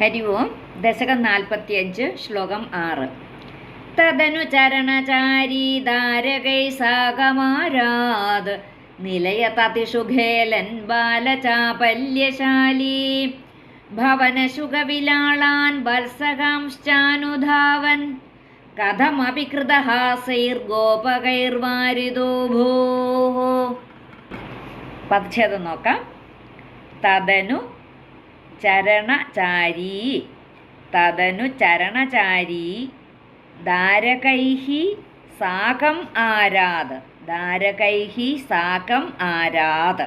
ഹരി ഓം ദശകം നാൽപ്പത്തിയഞ്ച് ശ്ലോകം ആറ്. തദനു ചരണചാരി സാഗമാരാത് നിലയതതിഷുഖേലൻ ബാലചാപല്യശാലി. ഭവനശുഖവിലാളാൻ വത്സകാംശ്ചാനുധാവൻ. കഥമപി കൃതഹാസൈർഗോപകൈർവാരിതോ ഭൂः പദച്ഛേദം നോക്കാം. തദനു ചരണചാരി. തദനു ചരണചാരീ. ദാരകൈഹി സാകം ആരാത്. ധാരകൈः സാകം ആരാത്.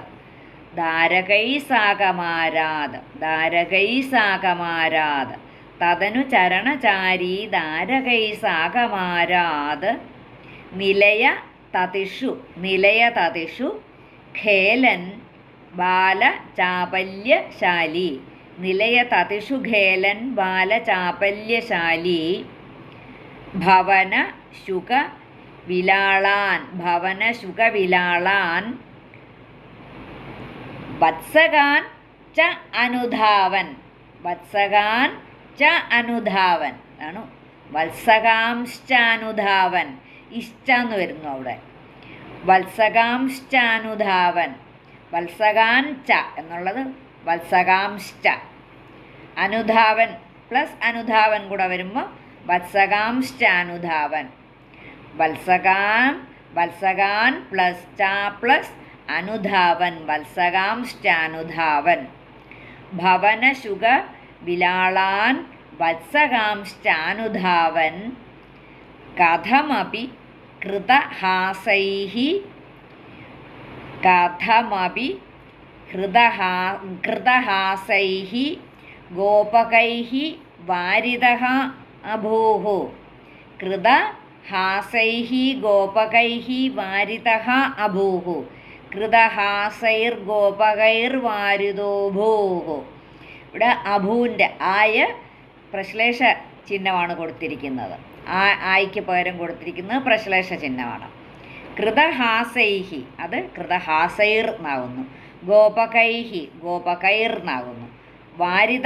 ധാരകൈ സാകമാരാത്. ധാരകൈ സാകമാരാത്. തദനു ചരണചാരി. ധാരകൈ സാകമാരാത്. നിലയ തതിഷു. നിലയ തതിഷു. ഖേലൻ. ബാലചാപല്യശാലി. നിലയ തതിഷു ഖേലൻ ബാലചാപല്യശാലി ഭവന ശുക വിലാളാൻ ഭവന ശുക വിലാളാൻ വത്സകാൻ ച അനുധാവൻ വത്സകാൻ ച അനുധാവൻ. ആണ് വത്സകാംശ്ചാനുധാവൻ ഇഷ്ട എന്ന് വരുന്നു അവിടെ. വത്സകാംശ്ചാനുധാവൻ വത്സകാൻ ച എന്നുള്ളത് വത്സകാംശ്ച. അനുധാവൻ പ്ലസ് അനുധാവൻ കൂടെ വരുമ്പോൾ വത്സകാംശ്ചാനുധാവൻ വത്സകാം വത്സകാൻ പ്ലസ് ച പ്ലസ് അനുധാവൻ വത്സകാംശ്ചാനുധാവൻ ഭവനശുക വിലാളാൻ വത്സകാംശ്ചാനുധാവൻ കഥമപി കൃതഹാസൈः കഥമപി ഹൃദഹാ കൃതഹാസൈः ഗോപകൈः ഹാസൈഹി ഗോപകൈഹി കൃതഹാസൈः ഗോപകൈः വാരിതः അഭൂः ഗോപകൈർ ഭൂः ഇവിടെ അഭൂന്റെ ആയ പ്രശ്ലേഷ ചിഹ്നമാണ് കൊടുത്തിരിക്കുന്നത്. ആ ആയിക്ക് പകരം കൊടുത്തിരിക്കുന്നത് പ്രശ്ലേഷ ചിഹ്നമാണ്. കൃതഹാസൈഹി അത് കൃതഹാസൈർ എന്നാകുന്നു ഗോപകൈഹി ഗോപകൈർ എന്നാകുന്നു വാരിത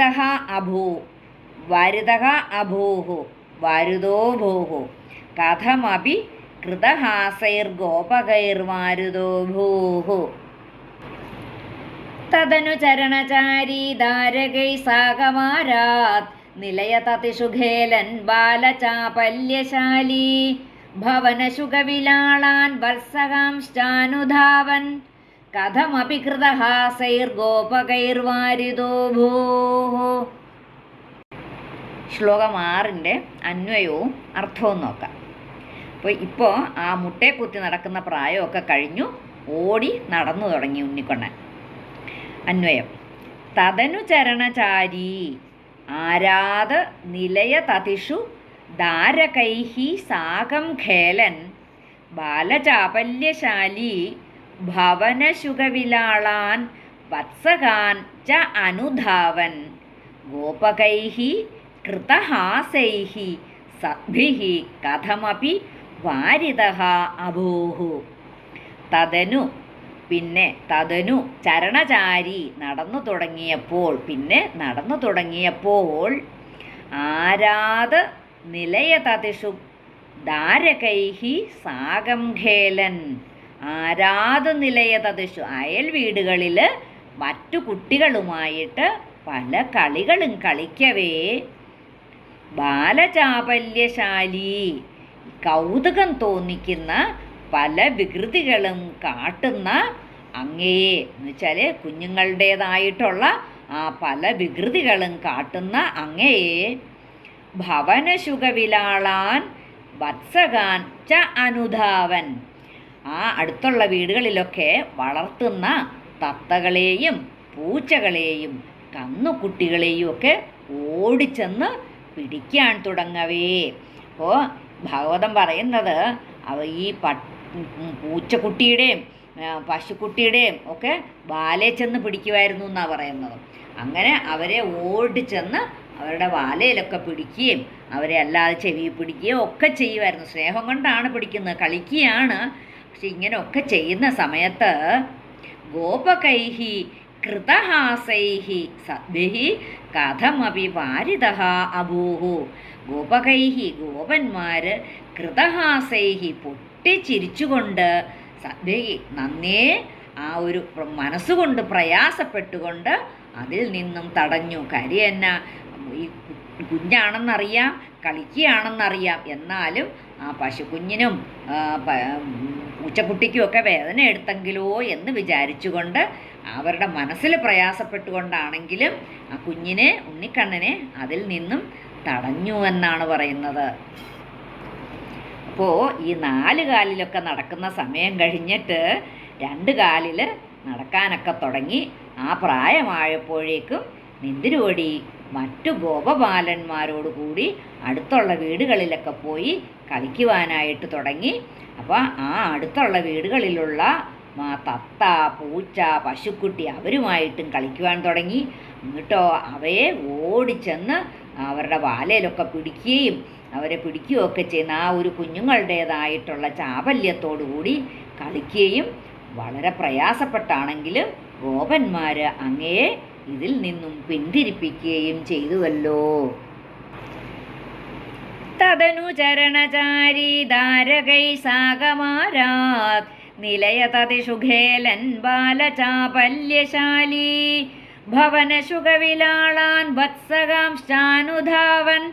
അഭൂ. വരുത അഭൂഹു. വരുതോ ഭൂഹു. കഥമപി കൃതഹാസൈർഗോപകൈർവാരുതോ ഭൂഹു. തദനു ധാരകൈ സാകമാരാത് നിലയതതിഷുഖേലൻ ബാലചാപല്യശാലീ. ഭവനശുഖവിലാളാൻ വത്സകാംശ്ചാനുധാവൻ കഥമപി കൃതഹാസൈർഗോപകൈർവാരിതോ ശ്ലോകം ആറിന്റെ അന്വയവും അർത്ഥവും നോക്കാം. അപ്പോൾ ഇപ്പോൾ ആ മുട്ടയെ കുത്തി നടക്കുന്ന പ്രായമൊക്കെ കഴിഞ്ഞു. ഓടി നടന്നു തുടങ്ങി ഉണ്ണിക്കൊണ്ണൻ. അന്വയം. തദനു ചരണചാരി ആരാത് നിലയ തതിഷു ദാരകൈഹി സാകം ഖേലൻ ബാലചാപല്യശാലി ഭവനശുഖവിലാളാൻ വത്സകാൻ ച അനുധാവൻ. ഗോപകൈः കൃതഹാസൈ സദ്ഭി കഥമപി വാരിതः അഭൂഹു തതനു പിന്നെ തതനു ചരണചാരി നടന്നു തുടങ്ങിയപ്പോൾ പിന്നെ നടന്നു തുടങ്ങിയപ്പോൾ ആരാത് നിലയതതിഷു ദാരകൈ സാകം ഖേലൻ ആരാത് നിലയതതിഷു അയൽ വീടുകളിൽ മറ്റു കുട്ടികളുമായിട്ട് പല കളികളും കളിക്കവേ. ബാലചാപല്യശാലി കൗതുകം തോന്നിക്കുന്ന പല വികൃതികളും കാട്ടുന്ന അങ്ങയെ എന്ന് വെച്ചാൽ കുഞ്ഞുങ്ങളുടേതായിട്ടുള്ള ആ പല വികൃതികളും കാട്ടുന്ന അങ്ങയെ ഭവനശുഖവിലാളാൻ വത്സകാൻ ച അനുധാവൻ. ആ അടുത്തുള്ള വീടുകളിലൊക്കെ വളർത്തുന്ന തത്തകളെയും പൂച്ചകളെയും കന്നുകുട്ടികളെയും ഒക്കെ ഓടിച്ചെന്ന് പിടിക്കാൻ തുടങ്ങവേ. അപ്പോൾ ഭഗവതം പറയുന്നത് അവ ഈ പ പൂച്ചക്കുട്ടിയുടെയും പശുക്കുട്ടിയുടെയും ഒക്കെ വാലെ ചെന്ന് പിടിക്കുമായിരുന്നു എന്നാണ് പറയുന്നത്. അങ്ങനെ അവരെ ഓടിച്ചെന്ന് അവരുടെ വാലയിലൊക്കെ പിടിക്കുകയും അവരെ അല്ലാതെ ചെവി പിടിക്കുകയും ഒക്കെ ചെയ്യുമായിരുന്നു സ്നേഹം കൊണ്ടാണ് പിടിക്കുന്നത്. കളിക്കുകയാണ് പക്ഷെ ഇങ്ങനെയൊക്കെ ചെയ്യുന്ന സമയത്ത് ഗോപകൈഹി കൃതഹാസൈഹി സദ്ഭിഹി കഥമപി വാരിത അഭൂഹു ഗോപകൈഹി ഗോപന്മാർ കൃതഹാസൈഹി പൊട്ടിച്ചിരിച്ചുകൊണ്ട് സദ്യ നന്നേ ആ ഒരു മനസ്സുകൊണ്ട് പ്രയാസപ്പെട്ടുകൊണ്ട് അതിൽ നിന്നും തടഞ്ഞു. കാര്യം എന്നാ ഈ കുഞ്ഞാണെന്നറിയാം കളിക്കുകയാണെന്നറിയാം. എന്നാലും ആ പശുക്കുഞ്ഞിനും പൂച്ചക്കുട്ടിക്കുമൊക്കെ വേദന എടുത്തെങ്കിലോ എന്ന് വിചാരിച്ചുകൊണ്ട് അവരുടെ മനസ്സിൽ പ്രയാസപ്പെട്ടുകൊണ്ടാണെങ്കിലും ആ കുഞ്ഞിനെ ഉണ്ണിക്കണ്ണനെ അതിൽ നിന്നും തടഞ്ഞു എന്നാണ് പറയുന്നത്. അപ്പോൾ ഈ നാല് കാലിലൊക്കെ നടക്കുന്ന സമയം കഴിഞ്ഞിട്ട് രണ്ട് കാലിൽ നടക്കാനൊക്കെ തുടങ്ങി. ആ പ്രായമായപ്പോഴേക്കും നിന്തിരുവടി മറ്റു ഗോപബാലന്മാരോടുകൂടി അടുത്തുള്ള വീടുകളിലൊക്കെ പോയി കളിക്കുവാനായിട്ട് തുടങ്ങി. അപ്പോൾ ആ അടുത്തുള്ള വീടുകളിലുള്ള തത്ത പൂച്ച പശുക്കുട്ടി അവരുമായിട്ടും കളിക്കുവാൻ തുടങ്ങി. എന്നിട്ടോ അവയെ ഓടിച്ചെന്ന് അവരുടെ വാലയിലൊക്കെ പിടിക്കുകയും അവരെ പിടിക്കുകയൊക്കെ ചെയ്യുന്ന ആ ഒരു കുഞ്ഞുങ്ങളുടേതായിട്ടുള്ള ചാബല്യത്തോടുകൂടി കളിക്കുകയും വളരെ പ്രയാസപ്പെട്ടാണെങ്കിലും ഗോപന്മാർ അങ്ങയെ ഇതിൽ നിന്നും പിന്തിരിപ്പിക്കുകയും ചെയ്തുവല്ലോ. തദനു ചരണചാരി ധാരകൈ സാഗമാരാത്. നിലയതതിഷുഖേലൻ ബാലചാപല്യശാലി. ഭവനശുഖവിലാളാൻ വത്സകാംശ്ചാനുധാവൻ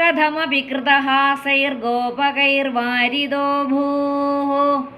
കഥമപി കൃതഹാസൈർഗോപകൈർവാരിതോ ഭൂः